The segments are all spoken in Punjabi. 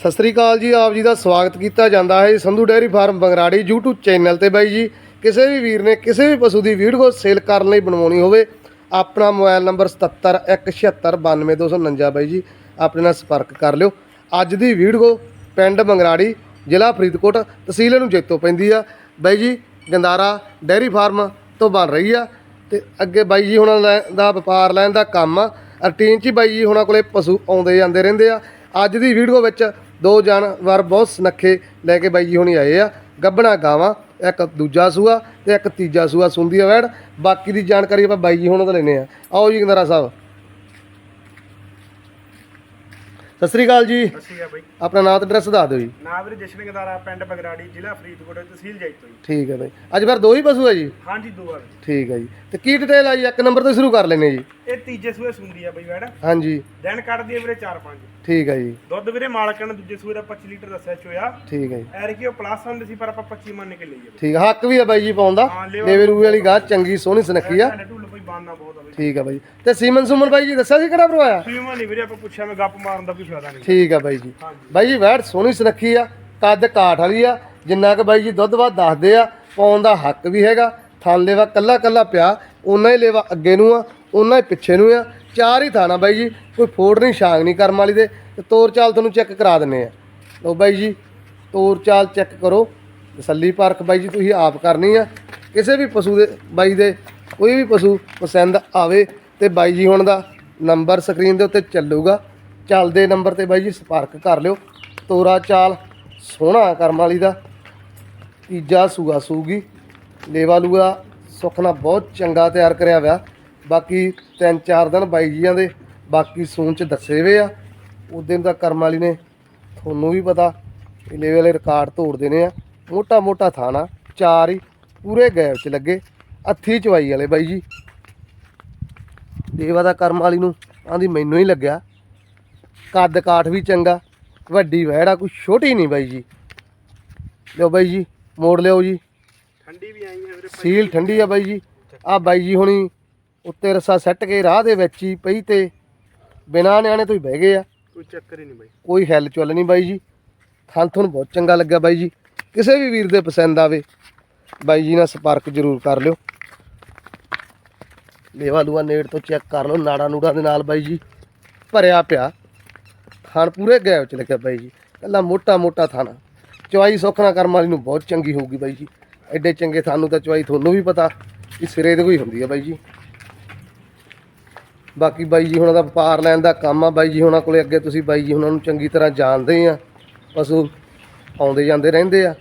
ਸਤਿ ਸ੍ਰੀ ਅਕਾਲ ਜੀ, ਆਪ ਜੀ ਦਾ ਸਵਾਗਤ ਕੀਤਾ ਜਾਂਦਾ ਹੈ Sandhu dairy farm Bangrari YouTube channel ਤੇ ਬਾਈ ਜੀ। ਕਿਸੇ ਵੀ ਵੀਰ ਨੇ ਕਿਸੇ ਵੀ ਪਸ਼ੂ ਦੀ ਵੀਡੀਓ ਸੇਲ ਕਰਨ ਲਈ ਬਣਵਾਉਣੀ ਹੋਵੇ, ਆਪਣਾ ਮੋਬਾਈਲ ਨੰਬਰ 7717692249 ਬਾਈ ਜੀ, ਆਪਣੇ ਨਾਲ ਸੰਪਰਕ ਕਰ ਲਿਓ। ਅੱਜ ਦੀ ਵੀਡੀਓ ਪਿੰਡ ਬੰਗਰਾੜੀ, ਜ਼ਿਲ੍ਹਾ ਫਰੀਦਕੋਟ, ਤਹਿਸੀਲ ਨੂੰ ਜੇਤੋ ਪੈਂਦੀ ਆ। ਬਾਈ ਜੀ, ਗੰਦਾਰਾ ਡੇਅਰੀ ਫਾਰਮ ਤੋਂ ਬਣ ਰਹੀ ਆ ਤੇ ਅੱਗੇ ਬਾਈ ਜੀ ਹੁਣਾਂ ਲੈ- ਦਾ ਵਪਾਰ ਲੈਣ ਦਾ ਕੰਮ ਆ। ਰੂਟੀਨ 'ਚ ਹੀ ਬਾਈ ਜੀ ਹੁਣਾਂ ਕੋਲੇ ਪਸ਼ੂ ਆਉਂਦੇ ਜਾਂਦੇ ਰਹਿੰਦੇ ਆ। ਅੱਜ ਦੀ ਵੀਡੀਓ ਵਿੱਚ ਦੋ ਜਾਨਵਰ ਬਹੁਤ ਸੁਨੱਖੇ ਲੈ ਕੇ ਬਾਈ ਜੀ ਹੁਣੀ ਆਏ ਆ। ਗੱਬਣਾ ਗਾਵਾਂ, ਇੱਕ ਦੂਜਾ ਸੂਆ ਤੇ ਇੱਕ ਤੀਜਾ ਸੂਆ ਸੁੰਦੀ ਆ ਵੈੜ ਬਾਕੀ ਦੀ ਜਾਣਕਾਰੀ ਆਪਾਂ ਬਾਈ ਜੀ ਹੁਣਾਂ ਤੋਂ ਲੈਨੇ ਆ ਆਓ ਜੀ ਗੰਦਾਰਾ ਸਾਹਿਬ। ਸਤਿ ਸ੍ਰੀ ਅਕਾਲ ਜੀ। ਆ ਬਈ। ਆਪਣਾ ਨਾਮ ਤੇ ਐਡਰੈਸ ਦੱਸ ਦਿਓ ਜੀ। ਨਾਮ ਵੀਰ ਜਸ਼ਨ ਗਦਾਰਾ ਪਿੰਡ ਬਗਰਾੜੀ ਜ਼ਿਲ੍ਹਾ ਫਰੀਦਕੋਟ ਤਹਿਸੀਲ ਜੈਤੋ ਜੀ। ਠੀਕ ਹੈ ਬਾਈ। ਅੱਜ ਫਿਰ ਦੋ ਹੀ ਪਸ਼ੂ ਆ ਜੀ? ਹਾਂਜੀ ਦੋ ਵਾਰ। ਠੀਕ ਹੈ ਜੀ। ਤੇ ਕੀ ਡਿਟੇਲ ਆ ਜੀ? ਇੱਕ ਨੰਬਰ ਤੋਂ ਸ਼ੁਰੂ ਕਰ ਲੈਨੇ ਜੀ। ਇਹ ਤੀਜੇ ਸੂਏ ਸੁੰਦੀ ਆ ਬਈ ਵੈੜ ਹਾਂਜੀ। ਦਿਨ ਕੱਢਦੀ ਆ ਵੀਰੇ 4-5 ਠੀਕ ਹੈ ਜੀ। ਦੁੱਧ ਵੀਰੇ ਮਾਲਕਾਂ ਨੇ ਦੂਜੇ ਸੂਏ ਦਾ 25 ਲੀਟਰ ਦੱਸਿਆ ਚੋਇਆ। ਠੀਕ ਹੈ ਜੀ। ਐਰ ਕਿ ਉਹ ਪਲੱਸ ਹੁੰਦੇ ਸੀ ਪਰ ਆਪਾਂ 25 ਮੰਨ ਕੇ ਲਈਏ। ਠੀਕ ਹੈ। ਹੱਕ ਵੀ ਆ ਬਾਈ ਜੀ ਪਾਉਂਦਾ ਹਾਂ, ਲੇਵੇ ਵਾਲੀ ਗਾਹ ਚੰਗੀ ਸੋਹਣੀ ਸੁਨੱਖੀ ਆ। ਸਾਡੇ ਢੁੱਲ ਕੋਈ ਬਾਨਾ ਬਹੁਤ ਆ ਬਈ। ਠੀਕ ਆ ਬਾਈ ਤੇ ਸੀਮਨ ਸੁਮਨ ਬਾਈ ਜੀ ਦੱਸਿਆ ਸੀ ਕਿਹੜਾ ਭਰਵਾਇਆ ਸੀਮਾ ਨਹੀਂ ਵੀਰੇ ਆਪਾਂ ਪੁੱਛਿਆ ਮੈਂ ਗੱਪ ਮਾਰਨ ਦਾ ਕੋਈ ਫਾਇਦਾ ਨਹੀਂ ਠੀਕ ਆ ਬਾਈ ਜੀ। ਬਾਈ ਜੀ ਵੈਟ ਸੋਹਣੀ ਸੁਨੱਖੀ ਆ ਕੱਦ ਕਾਠ ਵਾਲੀ ਆ ਜਿੰਨਾ ਕਿ ਬਾਈ ਜੀ ਦੁੱਧ ਬਾਅਦ ਦੱਸਦੇ ਆ ਪਾਉਣ ਦਾ ਹੱਕ ਵੀ ਹੈਗਾ ਥਣ ਲੇਵਾ ਕੱਲਾ ਕੱਲਾ ਪਿਆ ਉਹਨਾਂ ਹੀ ਲੇਵਾ ਅੱਗੇ ਨੂੰ ਆ ਉਹਨਾਂ ਹੀ ਪਿੱਛੇ ਨੂੰ ਆ ਚਾਰ ਹੀ ਥਾਣਾ ਬਾਈ ਜੀ ਕੋਈ ਫੋੜ ਨਹੀਂ ਛਾਂਗ ਨਹੀਂ ਕਰਮ ਵਾਲੀ ਦੇ ਤੇ ਤੋਰ ਚਾਲ ਤੁਹਾਨੂੰ ਚੈੱਕ ਕਰਾ ਦਿੰਨੇ ਆ। ਲਓ ਬਾਈ ਜੀ ਤੋਰ ਚਾਲ ਚੈੱਕ ਕਰੋ ਤਸੱਲੀ ਪਰਖ ਬਾਈ ਜੀ ਤੁਸੀਂ ਆਪ ਕਰਨੀ ਆ ਕਿਸੇ ਵੀ ਪਸ਼ੂ ਦੇ ਬਾਈ ਦੇ ਕੋਈ ਵੀ ਪਸ਼ੂ ਪਸੰਦ ਆਵੇ ਤੇ ਬਾਈ ਜੀ ਹੁਣ ਦਾ ਨੰਬਰ ਸਕਰੀਨ ਦੇ ਉੱਤੇ ਚੱਲੂਗਾ। ਚੱਲਦੇ ਨੰਬਰ ਤੇ ਬਾਈ ਜੀ ਸੰਪਰਕ ਕਰ ਲਿਓ। ਤੋਰਾ ਚਾਲ ਸੋਹਣਾ ਕਰਮ ਵਾਲੀ ਦਾ। ਤੀਜਾ ਸੂਆ ਸੂਗੀ। ਲੇਵਾ ਲੂਆ ਸੁਖਨਾ ਬਹੁਤ ਚੰਗਾ ਤਿਆਰ ਕਰਿਆ ਹੋਇਆ ਬਾਕੀ ਤਿੰਨ ਚਾਰ ਦਿਨ ਬਾਈ ਜੀਆਂ ਦੇ, ਬਾਕੀ ਸੂਨ ਚ ਦੱਸੇ ਵੇ ਆ। ਉਸ ਦਿਨ ਦਾ ਕਰਮ ਵਾਲੀ ਨੇ ਤੁਹਾਨੂੰ ਵੀ ਪਤਾ ਲੇਵੇ ਵਾਲੇ ਰਿਕਾਰਡ ਤੋੜ ਦੇਣੇ ਆ। ਮੋਟਾ ਮੋਟਾ ਥਾਣਾ, ਚਾਰ ਹੀ ਪੂਰੇ ਗੈਪ ਚ ਲੱਗੇ। ਅੱਥੀ ਚਵਾਈ ਵਾਲੇ ਬਾਈ ਜੀ। ਦੇਵਾ ਦਾ ਕਰਮ ਵਾਲੀ ਨੂੰ ਆਂਦੀ ਮੈਨੂੰ ਹੀ ਲੱਗਿਆ। ਕੱਦ ਕਾਠ ਵੀ ਚੰਗਾ ਵੱਡੀ ਵਹਿੜਾ ਕੋਈ ਛੋਟੀ ਨਹੀਂ ਬਾਈ ਜੀ। ਲਿਓ ਬਾਈ ਜੀ ਮੋੜ ਲਿਓ ਜੀ। ਠੰਡੀ ਵੀ ਆਈ ਹੈ ਵੀਰੇ ਸੀਲ ਠੰਡੀ ਆ ਬਾਈ ਜੀ। ਆ ਬਾਈ ਜੀ ਹੁਣੀ ਉੱਤੇ ਰਸਾ ਸੱਟ ਕੇ ਰਾਹ ਦੇ ਵਿੱਚ ਹੀ ਪਈ ਤੇ ਬਿਨਾਂ ਨਿਆਣੇ ਤੋਂ ਹੀ ਬਹਿ ਗਏ ਆ। ਕੋਈ ਚੱਕਰ ਹੀ ਨਹੀਂ ਬਈ। ਕੋਈ ਹੈਲ ਚੁੱਲ ਨਹੀਂ ਬਾਈ ਜੀ। ਥਣ ਤੁਹਾਨੂੰ ਬਹੁਤ ਚੰਗਾ ਲੱਗਾ ਬਾਈ ਜੀ। ਕਿਸੇ ਵੀ ਵੀਰ ਦੇ ਪਸੰਦ ਆਵੇ। ਬਾਈ ਜੀ ਨਾਲ ਸੰਪਰਕ ਜ਼ਰੂਰ ਕਰ ਲਿਓ। ਲੇਵਾ ਲੂਆ ਨੇੜ ਤੋਂ ਚੈੱਕ ਕਰ ਲਓ, ਨਾੜਾ ਨੂੜਾ ਦੇ ਨਾਲ ਬਾਈ ਜੀ ਭਰਿਆ ਪਿਆ। ਥਣ ਪੂਰੇ ਗੈਪ ਚ ਲੱਗਿਆ ਬਾਈ ਜੀ। ਕੱਲਾ ਮੋਟਾ ਮੋਟਾ ਥਾਣਾ। ਚਵਾਈ ਸੁੱਖਣਾ ਕਰਮ ਵਾਲੀ ਨੂੰ ਬਹੁਤ ਚੰਗੀ ਹੋਊਗੀ ਬਾਈ ਜੀ। ਐਡੇ ਚੰਗੇ ਥਾਨੂੰ ਤਾਂ ਚਵਾਈ ਤੁਹਾਨੂੰ ਵੀ ਪਤਾ ਕਿ ਸਿਰੇ ਤੇ ਕੋਈ ਹੁੰਦੀ ਆ ਬਾਈ ਜੀ। ਬਾਕੀ ਬਾਈ ਜੀ ਹੁਣਾਂ ਦਾ ਵਪਾਰ ਲੈਣ ਦਾ ਕੰਮ ਆ। ਬਾਈ ਜੀ ਹੁਣਾਂ ਕੋਲੇ ਅੱਗੇ ਤੁਸੀਂ ਬਾਈ ਜੀ ਹੁਣਾਂ ਨੂੰ ਚੰਗੀ ਤਰ੍ਹਾਂ ਜਾਣਦੇ ਆ। ਪਸ਼ੂ ਆਉਂਦੇ ਜਾਂਦੇ ਰਹਿੰਦੇ ਆ।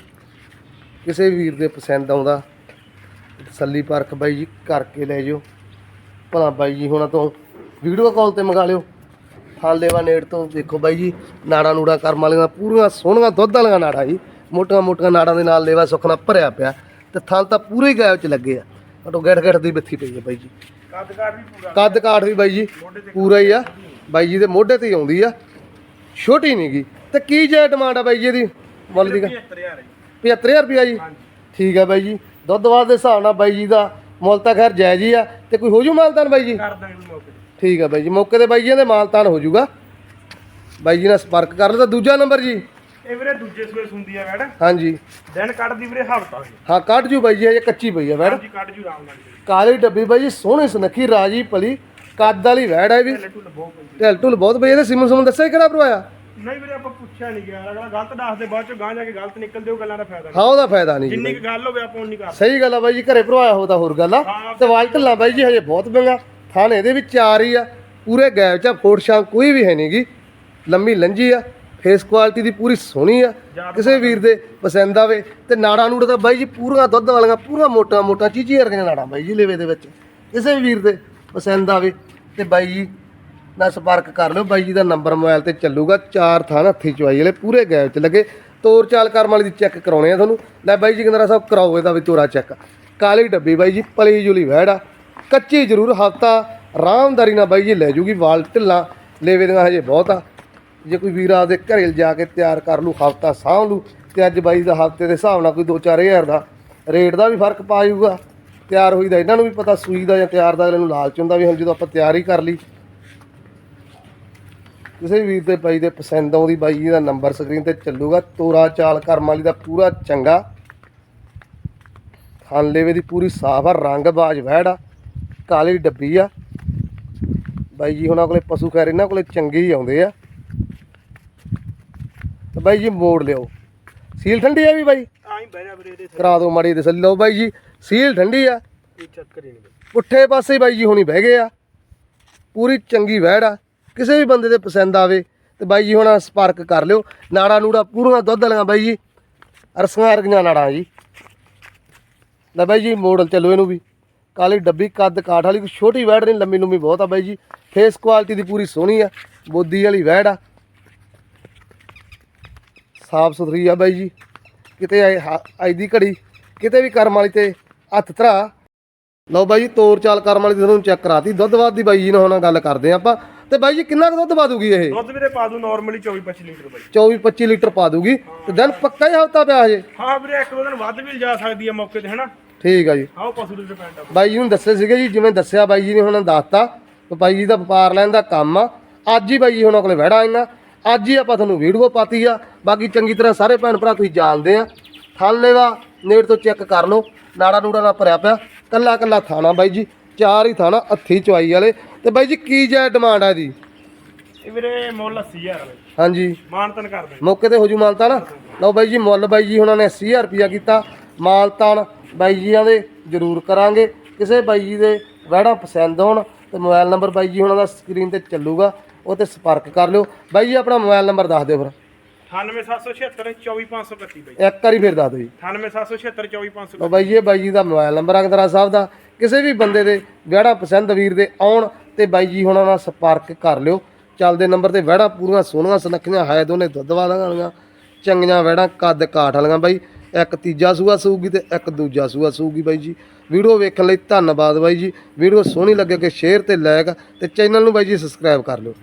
ਕਿਸੇ ਵੀਰ ਦੇ ਪਸੰਦ ਆਉਂਦਾ ਤਸੱਲੀ ਪਰਖ ਬਾਈ ਜੀ ਕਰਕੇ ਲੈ ਜਿਓ। ਭਲਾ ਬਾਈ ਜੀ ਹੁਣਾਂ ਤੋਂ ਵੀਡੀਓ ਕਾਲ ਤੇ ਮੰਗਾ ਲਿਓ। ਥਾਂ ਲੈਵਾ ਨੇੜ ਤੋਂ ਦੇਖੋ ਬਾਈ ਜੀ ਨਾੜਾ ਨੂੜਾ ਕਰਮ ਵਾਲੀਆਂ ਪੂਰੀਆਂ ਸੋਹਣੀਆਂ ਦੁੱਧ ਵਾਲੀਆਂ ਨਾੜਾ ਜੀ। ਮੋਟੀਆਂ ਮੋਟੀਆਂ ਨਾੜਾਂ ਦੇ ਨਾਲ ਲੈਵਾ ਸੁਖਣਾ ਭਰਿਆ ਪਿਆ। ਤੇ ਥਾਂ ਤਾਂ ਪੂਰੇ ਗਾਇਬ ਚ ਲੱਗੇ ਆ। ਘਟੋ ਗੜ ਗੜ ਦੀ ਬੱਥੀ ਪਈ ਹੈ ਬਾਈ ਜੀ। ਕੱਦ ਕਾਠ ਵੀ ਪੂਰਾ। ਕੱਦ ਕਾਠ ਵੀ ਬਾਈ ਜੀ ਪੂਰਾ ਹੀ ਆ। ਬਾਈ ਜੀ ਦੇ ਮੋਢੇ ਤੇ ਹੀ ਆਉਂਦੀ ਆ। ਛੋਟੀ ਨਹੀਂ ਗੀ। ਤੇ ਕੀ ਜੇ ਡਿਮਾਂਡ ਆ ਬਾਈ ਜੀ ਇਹਦੀ? ਮੁੱਲ ਦੀ 75000 ਜੀ। 75000 ਰੁਪਿਆ ਜੀ। ਠੀਕ ਆ ਬਾਈ ਜੀ। ਦੁੱਧ ਵਾਦ ਦੇ ਹਿਸਾਬ ਨਾਲ ਬਾਈ ਜੀ ਦਾ ਮੁੱਲ ਤਾਂ ਖੈਰ ਜਾਇਜ਼ ਹੀ ਆ ਤੇ ਕੋਈ ਹੋ ਜੂ ਮਾਲਤਾਨ ਬਾਈ ਜੀ? ਕਰ ਦਾਂਗੇ ਮੌਕੇ ਠੀਕ ਆ ਬਾਈ ਜੀ। ਮੌਕੇ ਤੇ ਬਾਈ ਜੀ ਦੇ ਮਾਲਤਾਨ ਹੋ ਜੂਗਾ। ਬਾਈ ਜੀ ਨਾਲ ਸੰਪਰਕ ਕਰ ਲਓ ਤਾਂ ਦੂਜਾ ਨੰਬਰ ਜੀ। ਇਹ ਵੀਰੇ ਦੂਜੇ ਸੂਏ ਸੁੰਦੀ ਆ ਵੈੜ ਹਾਂਜੀ। ਦਿਨ ਕੱਢਦੀ ਵੀਰੇ ਹਫਤਾ ਹਾਂ ਕੱਢ ਜੂ ਬਾਈ ਜੀ ਹਜੇ ਕੱਚੀ ਪਈ ਆ ਵੈੜ ਹਾਂਜੀ ਕੱਢ ਜੂ ਆਰਾਮ ਨਾਲ ਕਾਲੀ ਡੱਬੀ ਬਾਈ ਜੀ ਸੋਹਣੀ ਸੁਨੱਖੀ ਰਾਜੀ ਭਲੀ ਕੱਦ ਵਾਲੀ ਵੈੜ ਹੈ ਵੀ। ਢਿੱਲ ਢੁੱਲ ਬਹੁਤ ਬਈ ਇਹਦੇ ਸਿਮਨ ਸੁਮਨ ਦੱਸਿਆ ਕਿਹੜਾ ਭਰਵਾਇਆ ਨਹੀਂ ਵੀਰੇ ਆਪਾਂ ਪੁੱਛਿਆ ਨਹੀਂ ਗਿਆ। ਅਗਲਾ ਗਲਤ ਦੱਸਦੇ ਬਾਅਦ ਚੋਂ ਗਾਂ ਜਾ ਕੇ ਗਲਤ ਨਿਕਲਦੇ ਉਹ ਗੱਲਾਂ ਦਾ ਫਾਇਦਾ ਨਹੀਂ ਹਾਂ ਉਹਦਾ ਫਾਇਦਾ ਨਹੀਂ ਜਿੰਨੀ ਕੁ ਗੱਲ ਹੋਵੇ ਆਪਾਂ ਉਨੀ ਕਰ ਸਹੀ ਗੱਲ ਆ ਬਾਈ ਜੀ ਘਰੇ ਭਰਵਾਇਆ ਹੋ ਤਾਂ ਹੋਰ ਗੱਲ ਆ। ਤੇ ਵਾਲ ਢੱਲਾ ਬਾਈ ਜੀ ਹਜੇ ਬਹੁਤ ਬੰਗਾ ਥਾਣੇ ਇਹਦੇ ਵਿੱਚ ਚਾਰ ਹੀ ਆ। ਪੂਰੇ ਗੈਪ ਚ ਫੋੜ ਸ਼ਾਂ ਕੋਈ ਵੀ ਹੈ ਨਹੀਂਗੀ ਲੰਮੀ ਲੰਜੀ ਆ ਫੇਸ ਕੁਆਲਿਟੀ ਦੀ ਪੂਰੀ ਸੋਹਣੀ ਆ। ਕਿਸੇ ਵੀਰ ਦੇ ਪਸੰਦ ਆਵੇ ਤੇ ਨਾੜਾ ਨੂੜਾ ਤਾਂ ਬਾਈ ਜੀ ਪੂਰੀਆਂ ਦੁੱਧ ਵਾਲੀਆਂ ਪੂਰਾ ਮੋਟਾ ਮੋਟਾ ਚੀਚੀ ਵਰਗੀਆਂ ਨਾੜਾਂ ਬਾਈ ਜੀ ਲੇਵੇ ਦੇ ਵਿੱਚ। ਕਿਸੇ ਵੀਰ ਦੇ ਪਸੰਦ ਆਵੇ ਤੇ ਬਾਈ ਜੀ ਨਾਲ ਸੰਪਰਕ ਕਰ ਲਿਓ। ਬਾਈ ਜੀ ਦਾ ਨੰਬਰ ਮੋਬਾਈਲ ਤੇ ਚੱਲੂਗਾ। ਚਾਰ ਥਾਂ ਹੱਥੀ ਚਵਾਈ ਵਾਲੇ ਪੂਰੇ ਗੈਪ ਚ ਲੱਗੇ। ਤੋਰ ਚਾਲ ਕਰਮ ਵਾਲੀ ਦੀ ਚੈੱਕ ਕਰਾਉਣੇ ਆ ਤੁਹਾਨੂੰ। ਲੈ ਬਾਈ ਜੀ ਕਿੰਦਰਾ ਸਾਹਿਬ, ਕਰਾਓ ਇਹਦਾ ਵੀ ਤੋਰਾ ਚੈੱਕ ਕਾਲੀ ਡੱਬੀ ਬਾਈ ਜੀ, ਪਲੀ ਜੁਲੀ ਵਹਿੜਾ ਕੱਚੀ ਜ਼ਰੂਰ ਹਫਤਾ। ਆਰਾਮਦਾਰੀ ਨਾਲ ਬਾਈ ਜੀ ਲੈ ਜੂਗੀ ਵਾਲ ਢਿੱਲਾਂ। ਲੇਵੇ ਦੀਆਂ ਹਜੇ ਬਹੁਤ ਆ। ਜੇ ਕੋਈ ਵੀਰ ਆਪਦੇ ਘਰੇ ਜਾ ਕੇ ਤਿਆਰ ਕਰ ਲੂ, ਹਫਤਾ ਸਾਂਭ ਲੂ, ਤੇ ਅੱਜ ਬਾਈ ਦਾ ਹਫ਼ਤੇ ਦੇ ਹਿਸਾਬ ਨਾਲ ਕੋਈ 2-4000 ਦਾ ਰੇਟ ਦਾ ਵੀ ਫ਼ਰਕ ਪਾ ਜਾਊਗਾ ਤਿਆਰ ਹੋਈ ਦਾ ਇਹਨਾਂ ਨੂੰ ਵੀ ਪਤਾ, ਸੂਈ ਦਾ ਜਾਂ ਤਿਆਰ ਦਾ ਅਗਲੇ ਨੂੰ ਲਾਲਚ ਹੁੰਦਾ ਵੀ ਹੁਣ ਜਦੋਂ ਆਪਾਂ ਤਿਆਰ ਹੀ ਕਰ ਲਈ ਕਿਸੇ ਵੀਰ ਦੇ ਬਾਈ ਦੇ ਪਸੰਦ ਆਉਂਦੀ ਬਾਈ ਜੀ ਦਾ ਨੰਬਰ ਸਕਰੀਨ ਤੇ ਚੱਲੂਗਾ। ਤੋਰਾ ਚਾਲ ਕਰਮ ਵਾਲੀ ਦਾ ਪੂਰਾ ਚੰਗਾ। ਖਾਨਲੇਵੇ ਦੀ ਪੂਰੀ ਸਾਫ਼ ਆ ਰੰਗ ਬਾਜ ਵਹਿੜ ਆ ਕਾਲੀ ਡੱਬੀ ਆ। ਬਾਈ ਜੀ ਹੁਣਾਂ ਕੋਲੇ ਪਸ਼ੂ ਖੈਰ ਇਹਨਾਂ ਕੋਲੇ ਚੰਗੇ ਹੀ ਆਉਂਦੇ ਆ। ਤੇ ਬਾਈ ਜੀ ਮੋੜ ਲਿਓ। ਸੀਲ ਠੰਡੀ ਆ ਵੀ ਬਾਈ? ਆਈ ਬਹਿ ਵੀਰੇ ਕਰਾ ਦਿਓ ਮਾੜੀ ਤਸੱਲੀ। ਲਓ ਬਾਈ ਜੀ ਸੀਲ ਠੰਡੀ ਆ। ਕੋਈ ਚੱਕਰ ਹੀ ਨਹੀਂ। ਪੁੱਠੇ ਪਾਸੇ ਬਾਈ ਜੀ ਹੁਣੀ ਬਹਿ ਗਏ ਆ। ਪੂਰੀ ਚੰਗੀ ਵਹਿੜ ਆ। ਕਿਸੇ ਵੀ ਬੰਦੇ ਦੇ ਪਸੰਦ ਆਵੇ ਤੇ ਬਾਈ ਜੀ ਹੁਣ ਸੰਪਰਕ ਕਰ ਲਿਓ। ਨਾੜਾ ਨੂੜਾ ਪੂਰੀਆਂ ਦੁੱਧ ਵਾਲੀਆਂ ਬਾਈ ਜੀ। ਅਰਸੀਆਂ ਅਰਗੀਆਂ ਨਾੜਾਂ ਜੀ। ਲੈ ਬਾਈ ਜੀ ਮੋਡਲ ਚੱਲੋ ਇਹਨੂੰ ਵੀ। ਕਾਲੀ ਡੱਬੀ, ਕੱਦ ਕਾਠ ਵਾਲੀ, ਕੋਈ ਛੋਟੀ ਵਹਿੜ ਨਹੀਂ, ਲੰਮੀ ਲੰਮੀ ਬਹੁਤ ਆ ਬਾਈ ਜੀ। ਫੇਸ ਕੁਆਲਿਟੀ ਦੀ ਪੂਰੀ ਸੋਹਣੀ ਆ, ਬੋਦੀ ਵਾਲੀ ਵਹਿੜ ਆ। ਸਾਫ਼ ਸੁਥਰੀ ਆ ਬਾਈ ਜੀ। ਕਿਤੇ ਆਏ ਹ- ਅੱਜ ਦੀ ਘੜੀ, ਕਿਤੇ ਵੀ ਕਰਮ ਵਾਲੀ ਤੇ ਹੱਥ ਧਰਾ। ਲਓ ਬਾਈ ਜੀ, ਤੋਰ ਚਾਲ ਕਰਮ ਵਾਲੀ ਦੀ ਤੁਹਾਨੂੰ ਚੈੱਕ ਕਰਾਤੀ। ਦੁੱਧ ਬਾਦ ਦੀ ਬਾਈ ਜੀ ਨਾਲ ਹੁਣ ਗੱਲ ਕਰਦੇ ਆਪਾਂ। ਤੇ ਬਾਈ ਜੀ ਕਿੰਨਾ ਕੁ ਦੁੱਧ ਪਾ ਦੂਗੀ ਇਹ? ਦੁੱਧ ਵੀਰੇ ਪਾ ਦੂ ਨਾਰਮਲੀ 24 25 ਲੀਟਰ ਬਾਈ। 24 25 ਲੀਟਰ ਪਾ ਦੂਗੀ। ਤੇ ਦਿਨ ਪੱਕਾ ਹੀ ਹਫਤਾ ਪਿਆ ਹਜੇ? ਹਾਂ ਵੀਰੇ ਇੱਕ ਦੋ ਦਿਨ ਵੱਧ ਵੀ ਜਾ ਸਕਦੀ ਆ ਮੌਕੇ ਤੇ ਹਨਾ? ਠੀਕ ਆ ਜੀ। ਆਓ ਪਸ਼ੂ ਦੇ ਡਿਪੈਂਡ ਆ। ਬਾਈ ਜੀ ਨੂੰ ਦੱਸੇ ਸੀਗੇ ਜੀ ਜਿਵੇਂ ਦੱਸਿਆ ਬਾਈ ਜੀ ਨੇ ਹੁਣ ਦੱਸਤਾ ਤੇ ਬਾਈ ਜੀ ਦਾ ਵਪਾਰ ਲੈਣ ਦਾ ਕੰਮ ਆ। ਅੱਜ ਹੀ ਬਾਈ ਜੀ ਹੁਣਾਂ ਕੋਲੇ ਵੜਾ ਆਈਆਂ ਅੱਜ ਹੀ ਆਪਾਂ ਤੁਹਾਨੂੰ ਵੀਡੀਓ ਪਾਤੀ ਆ। ਬਾਕੀ ਚੰਗੀ ਤਰ੍ਹਾਂ ਸਾਰੇ ਭੈਣ ਭਰਾ ਤੁਸੀਂ ਜਾਣਦੇ ਆ। ਥਾਲੇਵਾ ਨੇੜ ਤੋਂ ਚੈੱਕ ਕਰ ਲਓ। ਨਾੜਾ ਨੂੜਾ ਨਾਲ ਭਰਿਆ ਪਿਆ। ਕੱਲਾ ਕੱਲਾ ਥਾਣਾ ਬਾਈ ਜੀ। ਚਾਰ ਹੀ ਥਾਣਾ ਹੱਥੀ ਚਵਾਈ ਵਾਲੇ। ਤੇ ਬਾਈ ਜੀ ਕੀ ਜੈ ਡਿਮਾਂਡ ਆ ਜੀ ਇਹ ਵੀਰੇ ਮੁੱਲ 80000 ਬਾਈ ਹਾਂਜੀ। ਮਾਨਤਨ ਕਰ ਦੇ। ਮੌਕੇ ਤੇ ਹੋ ਜੂ ਮਾਲਤਾ ਨਾ ਲਓ ਬਾਈ ਜੀ ਮੁੱਲ ਬਾਈ ਜੀ ਹੁਣਾਂ ਨੇ 80000 ਰੁਪਿਆ ਕੀਤਾ। ਮਾਲਤਾਨ ਬਾਈ ਜੀਆਂ ਦੇ ਜ਼ਰੂਰ ਕਰਾਂਗੇ। ਕਿਸੇ ਬਾਈ ਜੀ ਦੇ ਵਹਿੜਾ ਪਸੰਦ ਹੋਣ ਤੇ ਮੋਬਾਈਲ ਨੰਬਰ ਬਾਈ ਜੀ ਹੁਣਾਂ ਦਾ ਸਕਰੀਨ ਤੇ ਚੱਲੂਗਾ ਉਹ ਤੇ ਸੰਪਰਕ ਕਰ ਲਿਓ। ਬਾਈ ਜੀ ਆਪਣਾ ਮੋਬਾਈਲ ਨੰਬਰ ਦੱਸ ਦਿਓ ਫਿਰ। 98776 24531 ਬਾਈ। ਇੱਕ ਵਾਰੀ ਫਿਰ ਦੱਸ ਦਿਓ ਜੀ। 98776 24531 ਲਓ ਬਾਈ ਜੀ ਇਹ ਬਾਈ ਜੀ ਦਾ ਮੋਬਾਈਲ ਨੰਬਰ ਅਗਦਰਾ ਸਾਹਿਬ ਦਾ। ਕਿਸੇ ਵੀ ਬੰਦੇ ਦੇ ਵਹਿੜਾ ਪਸੰਦ ਵੀਰ ਦੇ ਆਉਣ ਤੇ ਬਾਈ ਜੀ ਹੁਣਾਂ ਨਾਲ ਸੰਪਰਕ ਕਰ ਲਿਓ। ਚੱਲਦੇ ਨੰਬਰ ਤੇ ਵਹਿੜਾ ਪੂਰੀਆਂ ਸੋਹਣੀਆਂ, ਸੁਨੱਖੀਆਂ ਹੈ ਦੋਨੇ ਦੁੱਧ ਵਾਲੀਆਂ, ਚੰਗੀਆਂ ਵਹਿੜਾਂ, ਕੱਦ ਕਾਠ ਵਾਲੀਆਂ ਬਾਈ। ਇੱਕ ਤੀਜਾ ਸੂਆ ਸੂਗੀ ਤੇ ਇੱਕ ਦੂਜਾ ਸੂਆ ਸੂਗੀ ਬਾਈ ਜੀ। ਵੀਡੀਓ ਵੇਖਣ ਲਈ ਧੰਨਵਾਦ ਬਾਈ ਜੀ। ਵੀਡੀਓ ਸੋਹਣੀ ਲੱਗੇ ਕਿ ਸ਼ੇਅਰ ਤੇ ਲਾਇਕ ਤੇ ਚੈਨਲ ਨੂੰ ਬਾਈ ਜੀ ਸਬਸਕ੍ਰਾਈਬ ਕਰ ਲਿਓ।